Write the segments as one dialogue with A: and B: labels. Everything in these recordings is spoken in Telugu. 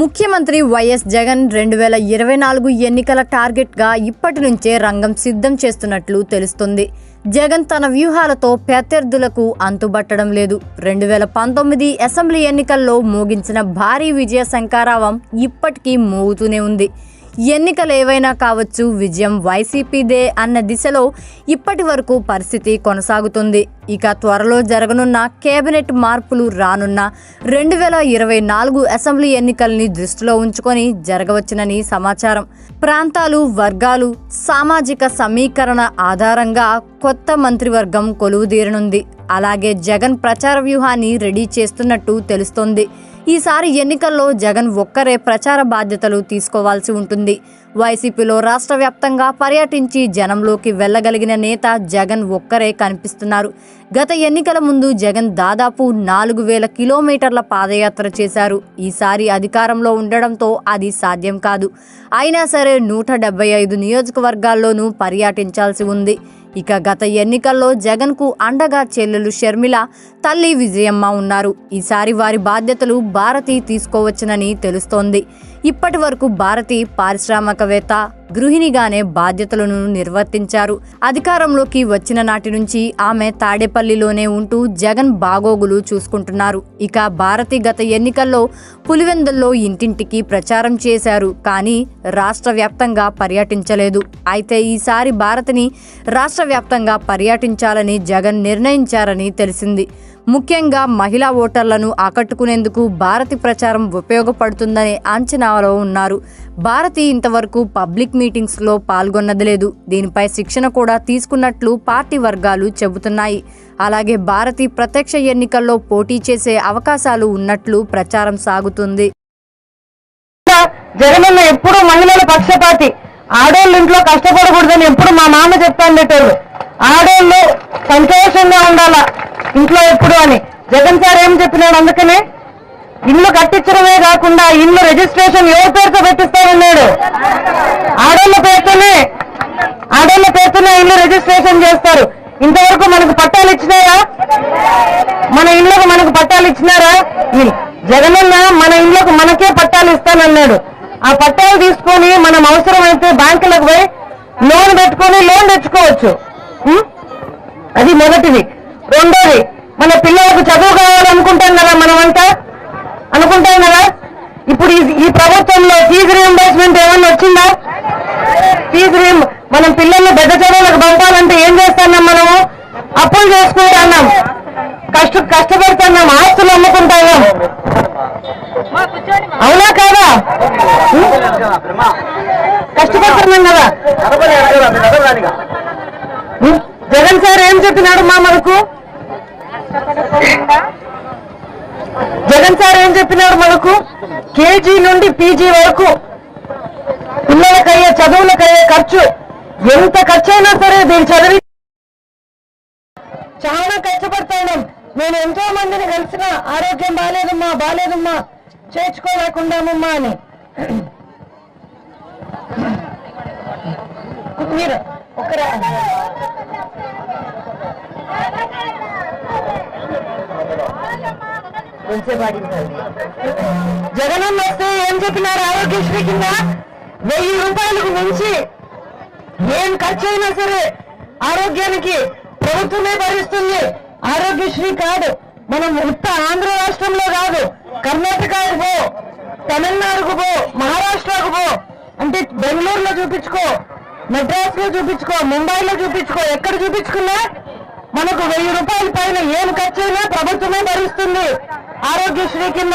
A: ముఖ్యమంత్రి వైఎస్ జగన్ రెండు వేల ఇరవై నాలుగు ఎన్నికల టార్గెట్గా ఇప్పటి నుంచే రంగం సిద్ధం చేస్తున్నట్లు తెలుస్తుంది. జగన్ తన వ్యూహాలతో ప్రత్యర్థులకు అంతుబట్టడం లేదు. రెండు వేల పంతొమ్మిది అసెంబ్లీ ఎన్నికల్లో మోగించిన భారీ విజయ శంకారావం ఇప్పటికీ మోగుతూనే ఉంది. ఎన్నికలు ఏవైనా కావచ్చు విజయం వైసీపీదే అన్న దిశలో ఇప్పటి వరకు పరిస్థితి కొనసాగుతుంది. ఇక త్వరలో జరగనున్న కేబినెట్ మార్పులు రానున్న రెండు వేల ఇరవై నాలుగు అసెంబ్లీ ఎన్నికల్ని దృష్టిలో ఉంచుకొని జరగవచ్చునని సమాచారం. ప్రాంతాలు వర్గాలు సామాజిక సమీకరణ ఆధారంగా కొత్త మంత్రివర్గం కొలువుదీరనుంది. అలాగే జగన్ ప్రచార వ్యూహాన్ని రెడీ చేస్తున్నట్టు తెలుస్తోంది. ఈసారి ఎన్నికల్లో జగన్ ఒక్కరే ప్రచార బాధ్యతలు తీసుకోవాల్సి ఉంటుంది. వైసీపీలో రాష్ట్ర వ్యాప్తంగా పర్యటించి జనంలోకి వెళ్ళగలిగిన నేత జగన్ ఒక్కరే కనిపిస్తున్నారు. గత ఎన్నికల ముందు జగన్ దాదాపు నాలుగు వేల కిలోమీటర్ల పాదయాత్ర చేశారు. ఈసారి అధికారంలో ఉండడంతో అది సాధ్యం కాదు. అయినా సరే నూట డెబ్బై ఐదు నియోజకవర్గాల్లోనూ పర్యటించాల్సి ఉంది. ఇక గత ఎన్నికల్లో జగన్కు అండగా చెల్లెలు షర్మిల తల్లి విజయమ్మ ఉన్నారు. ఈసారి వారి బాధ్యతలు భారతి తీసుకోవచ్చునని తెలుస్తోంది. ఇప్పటి వరకు భారతి పారిశ్రామికవేత్త గృహిణిగానే బాధ్యతలను నిర్వర్తించారు. అధికారంలోకి వచ్చిన నాటి నుంచి ఆమె తాడేపల్లిలోనే ఉంటూ జగన్ బాగోగులు చూసుకుంటున్నారు. ఇక భారతి గత ఎన్నికల్లో పులివెందుల్లో ఇంటింటికి ప్రచారం చేశారు కానీ రాష్ట్ర వ్యాప్తంగా పర్యటించలేదు. అయితే ఈసారి భారతిని రాష్ట్ర వ్యాప్తంగా పర్యటించాలని జగన్ నిర్ణయించారని తెలిసింది. ముఖ్యంగా మహిళా ఓటర్లను ఆకట్టుకునేందుకు భారతి ప్రచారం ఉపయోగపడుతుందనే అంచనాలో ఉన్నారు. భారతి ఇంతవరకు పబ్లిక్ మీటింగ్స్లో పాల్గొన్నది లేదు. దీనిపై శిక్షణ కూడా తీసుకున్నట్లు పార్టీ వర్గాలు చెబుతున్నాయి. అలాగే భారతి ప్రత్యక్ష ఎన్నికల్లో పోటీ చేసే అవకాశాలు ఉన్నట్లు ప్రచారం సాగుతుంది.
B: జగనన్న ఎప్పుడు మహిళల పక్షపాతి. ఆడోళ్ళు ఇంట్లో కష్టపడకూడదని ఎప్పుడు మా మామ చెప్తాను ఆడోళ్ళు సంతోషంగా ఉండాలా? ఇంట్లో ఎప్పుడు అని. జగన్ సార్ ఏం చెప్పినాడు అందుకనే? ఇల్లు కట్టించడమే కాకుండా ఇల్లు రిజిస్ట్రేషన్ ఎవరి పేరుతో పెట్టిస్తామన్నాడు ఆడోళ్ళ పేరుతోనే. ఆడోళ్ళ పేరుతోనే ఇల్లు రిజిస్ట్రేషన్ చేస్తారు. ఇంతవరకు మనకు పట్టాలు ఇచ్చినారా? మన ఇళ్ళకు మనకు పట్టాలు ఇచ్చినారా? జగనన్న మన ఇళ్ళకు మనకే పట్టాలు ఇస్తానన్నాడు. ఆ పట్టాలు తీసుకొని మనం అవసరమైతే బ్యాంకులకు పోయి లోన్ పెట్టుకొని లోన్ తెచ్చుకోవచ్చు. అది మొదటిది. మన పిల్లలకు చదువు కావాలనుకుంటాం కదా మనమంతా? అనుకుంటాం కదా ఇప్పుడు ఈ- ప్రభుత్వంలో ఫీజు రియంబర్స్మెంట్ ఏమన్నా వచ్చిందా? ఫీజు రియం మనం పిల్లల్ని పెద్ద చదువులకు పంపాలంటే ఏం చేస్తున్నాం మనము? అప్పులు చేసుకుంటున్నాం. కష్ట కష్టపడుతున్నాం. ఆస్తులు అమ్ముకుంటున్నాం. అవునా కాదా? కష్టపడుతున్నాం కదా? జగన్ సార్ ఏం చెప్పినాడు మా మనకు జగన్ సార్ ఏం చెప్పినారు మనకు? కేజీ నుండి పీజీ వరకు పిల్లలకయ్యే చదువులకయ్యే ఖర్చు ఎంత ఖర్చు అయినా సరే దీన్ని చదివి చాలా కష్టపడతాను నేను ఎంతో మందిని కలిసిన ఆరోగ్యం బాగాలేదమ్మా బాగాలేదమ్మా చేర్చుకోలేకుండామమ్మా అని. మీరు ఒకరా? జగనన్న వస్తే ఏం చెప్పినారు? ఆరోగ్యశ్రీ కింద వెయ్యి రూపాయలకు మించి ఏం ఖర్చు అయినా సరే ఆరోగ్యానికి ప్రభుత్వమే భరిస్తుంది. ఆరోగ్యశ్రీ కాదు మనం ఉత్త ఆంధ్ర రాష్ట్రంలో కాదు కర్ణాటకకు పో తమిళనాడుకు పో మహారాష్ట్రకు పో అంటే బెంగళూరులో చూపించుకో మెడ్రాస్లో చూపించుకో ముంబైలో చూపించుకో ఎక్కడ చూపించుకున్నా మనకు వెయ్యి రూపాయల పైన ఏం ఖర్చైనా ప్రభుత్వమే భరిస్తుంది. ఆరోగ్యశ్రీ కింద.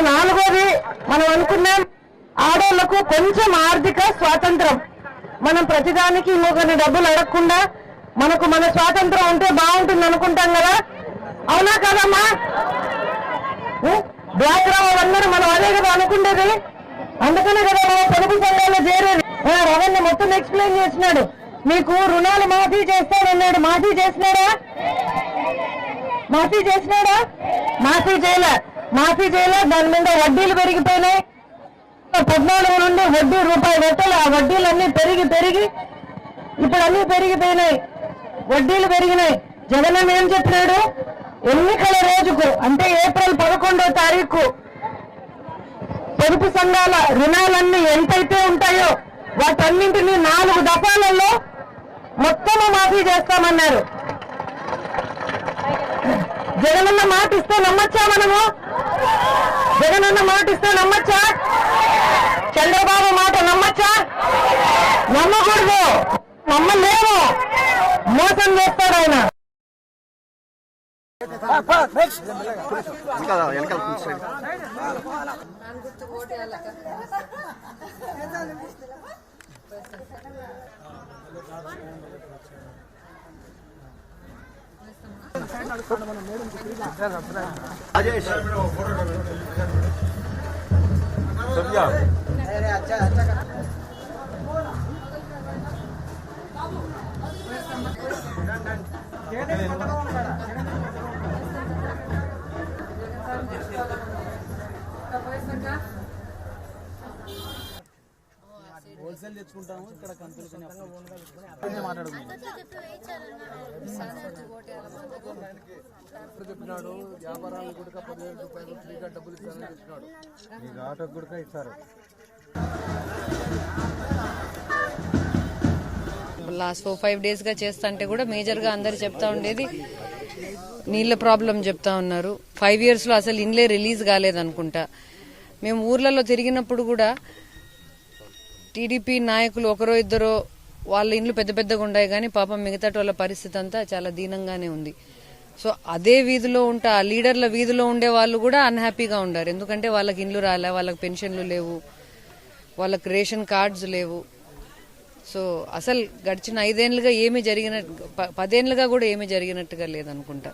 B: నాలుగోది మనం అనుకున్నాం ఆడవాళ్ళకు కొంచెం ఆర్థిక స్వాతంత్రం. మనం ప్రతిదానికి ఇంకొకరిని డబ్బులు అడగకుండా మనకు మన స్వాతంత్రం ఉంటే బాగుంటుంది అనుకుంటాం కదా? అవునా కదమ్మా? డ్వాక్రా వాళ్ళందరూ మనం అదే కదా అనుకుండేది? అందుకనే కదా మనం పొదుపు సంఘాల్లో చేరేది. ఆ, మొత్తం ఎక్స్ప్లెయిన్ చేసినాడు. మీకు రుణాలు మాఫీ చేస్తాడన్నాడు మాఫీ చేసినాడా? మాఫీ చేసినాడా? మాఫీ చేయలే. మాఫీ చేయలే. దాని మీద వడ్డీలు పెరిగిపోయినాయి. పద్నాలుగు నుండి వడ్డీ రూపాయి పెట్టాలి ఆ వడ్డీలన్నీ పెరిగి పెరిగి ఇప్పుడు అన్ని పెరిగిపోయినాయి. వడ్డీలు పెరిగినాయి. జగన్ ఏం చెప్పినాడు? ఎన్నికల రోజుకు అంటే ఏప్రిల్ పదకొండో తారీఖు పొదుపు సంఘాల రుణాలన్నీ ఎంతైతే ఉంటాయో వాటన్నింటినీ నాలుగు దఫాలలో మొత్తము మాఫీ చేస్తామన్నారు. జగనన్న మాట ఇస్తే నమ్మచ్చా మనము? జగనన్న మాట ఇస్తే నమ్మచ్చా? చంద్రబాబు మాట నమ్మచ్చా? నమ్మకూడదు. నమ్మలేము. మోసం చేస్తాడు ఆయన.
C: ఇంకా వెనకాల కూర్చోండి రాజేష్
D: హోల్సేల్ తెచ్చుకుంటాము. ఇక్కడ కంపెనీ చెప్పినాడు వ్యాపారాలు కూడా పదివేల రూపాయలు ఫ్రీగా డబ్బులు చెప్పినాడు. మీకు ఆటో కూడా ఇస్తారు
E: లాస్ట్ ఫోర్ ఫైవ్ డేస్గా చేస్తుంటే కూడా మేజర్గా అందరు చెప్తా ఉండేది నీళ్ళ ప్రాబ్లం చెప్తా ఉన్నారు. ఫైవ్ ఇయర్స్లో అసలు ఇన్లే రిలీజ్ కాలేదనుకుంటా. మేము ఊర్లలో తిరిగినప్పుడు కూడా టీడీపీ నాయకులు ఒకరో ఇద్దరో వాళ్ళ ఇండ్లు పెద్ద పెద్దగా ఉన్నాయి కానీ పాపం మిగతా వాళ్ళ పరిస్థితి అంతా చాలా దీనంగానే ఉంది. సో అదే వీధిలో ఉంటా ఆ లీడర్ల వీధిలో ఉండే వాళ్ళు కూడా అన్హ్యాపీగా ఉండారు. ఎందుకంటే వాళ్ళకి ఇండ్లు రాలే వాళ్ళకి పెన్షన్లు లేవు వాళ్ళకి రేషన్ కార్డ్స్ లేవు. సో అసలు గడిచిన ఐదేళ్ళుగా ఏమి జరిగిన ప- పదేళ్ళుగా కూడా ఏమీ జరిగినట్టుగా లేదనుకుంటా.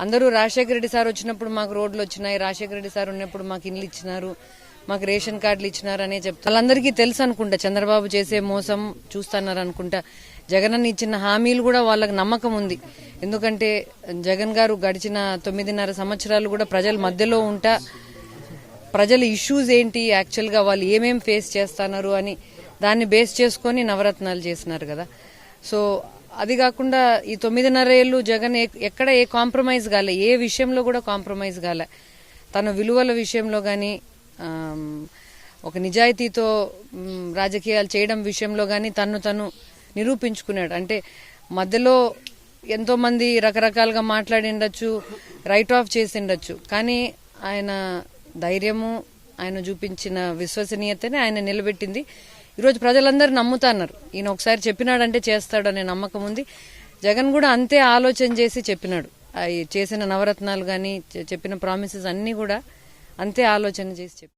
E: అందరూ రాజశేఖర రెడ్డి సార్ వచ్చినప్పుడు మాకు రోడ్లు వచ్చినాయి రాజశేఖర రెడ్డి సార్ ఉన్నప్పుడు మాకు ఇల్లు ఇచ్చినారు. మాకు రేషన్ కార్డులు ఇచ్చినారనే అనే చెప్తారు వాళ్ళందరికీ తెలుసు అనుకుంటా. చంద్రబాబు చేసే మోసం చూస్తున్నారు అనుకుంటా జగన్ అన్న ఇచ్చిన హామీలు కూడా వాళ్ళకి నమ్మకం ఉంది. ఎందుకంటే జగన్ గారు గడిచిన తొమ్మిదిన్నర సంవత్సరాలు కూడా ప్రజల మధ్యలో ఉంటా. ప్రజల ఇష్యూస్ ఏంటి? యాక్చువల్గా వాళ్ళు ఏమేం ఫేస్ చేస్తున్నారు అని దాన్ని బేస్ చేసుకొని నవరత్నాలు చేసినారు కదా. సో అది కాకుండా ఈ తొమ్మిదిన్నర ఏళ్ళు జగన్ ఎక్కడ ఏ కాంప్రమైజ్ కాలే. ఏ విషయంలో కూడా కాంప్రమైజ్ కాలే. తన విలువల విషయంలో కానీ ఒక నిజాయితీతో రాజకీయాలు చేయడం విషయంలో కానీ తను తను నిరూపించుకున్నాడు. అంటే మధ్యలో ఎంతోమంది రకరకాలుగా రకరకాలుగా మాట్లాడిండొచ్చు రైట్ ఆఫ్ చేసిండొచ్చు. కానీ ఆయన ధైర్యము ఆయన చూపించిన విశ్వసనీయతనే ఆయన నిలబెట్టింది. ఈరోజు ప్రజలందరూ నమ్ముతున్నారు. ఈయన ఒకసారి చెప్పినాడంటే చేస్తాడు అనే నమ్మకం ఉంది. జగన్ కూడా అంతే ఆలోచన చేసి చెప్పినాడు. చేసిన నవరత్నాలు కానీ చెప్పిన ప్రామిసెస్ అన్నీ కూడా అంతే ఆలోచన చేసి చెప్పి.